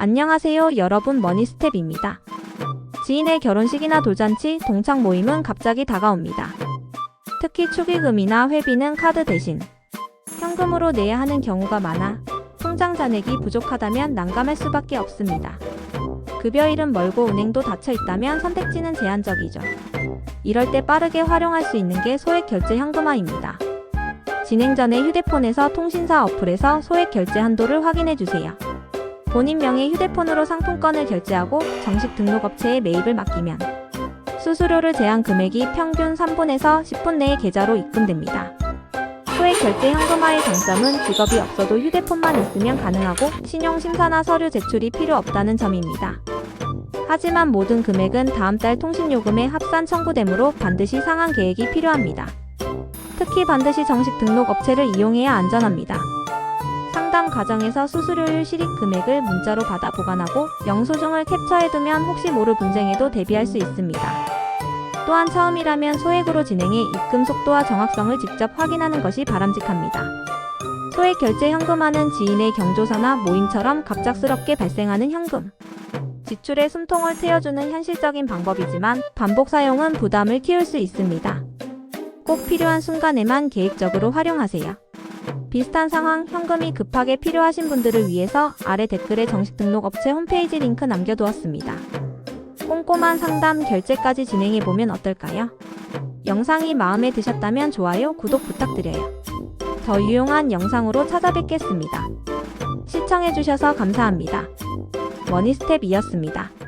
안녕하세요 여러분 머니스텝입니다. 지인의 결혼식이나 돌잔치, 동창 모임은 갑자기 다가옵니다. 특히 축의금이나 회비는 카드 대신 현금으로 내야 하는 경우가 많아 통장 잔액이 부족하다면 난감할 수밖에 없습니다. 급여일은 멀고 은행도 닫혀 있다면 선택지는 제한적이죠. 이럴 때 빠르게 활용할 수 있는 게 소액 결제 현금화입니다. 진행 전에 휴대폰에서 통신사 어플에서 소액 결제 한도를 확인해 주세요. 본인 명의 휴대폰으로 상품권을 결제하고 정식 등록업체에 매입을 맡기면 수수료를 제한 금액이 평균 3분에서 10분 내에 계좌로 입금됩니다. 소액 결제 현금화의 장점은 직업이 없어도 휴대폰만 있으면 가능하고 신용심사나 서류 제출이 필요 없다는 점입니다. 하지만 모든 금액은 다음 달 통신요금에 합산 청구되므로 반드시 상환 계획이 필요합니다. 특히 반드시 정식 등록 업체를 이용해야 안전합니다. 상담 과정에서 수수료율 실익 금액을 문자로 받아 보관하고 영수증을 캡처해두면 혹시 모를 분쟁에도 대비할 수 있습니다. 또한 처음이라면 소액으로 진행해 입금 속도와 정확성을 직접 확인하는 것이 바람직합니다. 소액 결제 현금화는 지인의 경조사나 모임처럼 갑작스럽게 발생하는 현금. 지출의 숨통을 트여주는 현실적인 방법이지만 반복 사용은 부담을 키울 수 있습니다. 꼭 필요한 순간에만 계획적으로 활용하세요. 비슷한 상황 현금이 급하게 필요하신 분들을 위해서 아래 댓글에 정식 등록 업체 홈페이지 링크 남겨두었습니다. 꼼꼼한 상담 결제까지 진행해보면 어떨까요? 영상이 마음에 드셨다면 좋아요, 구독 부탁드려요. 더 유용한 영상으로 찾아뵙겠습니다. 시청해주셔서 감사합니다. 머니스텝이었습니다.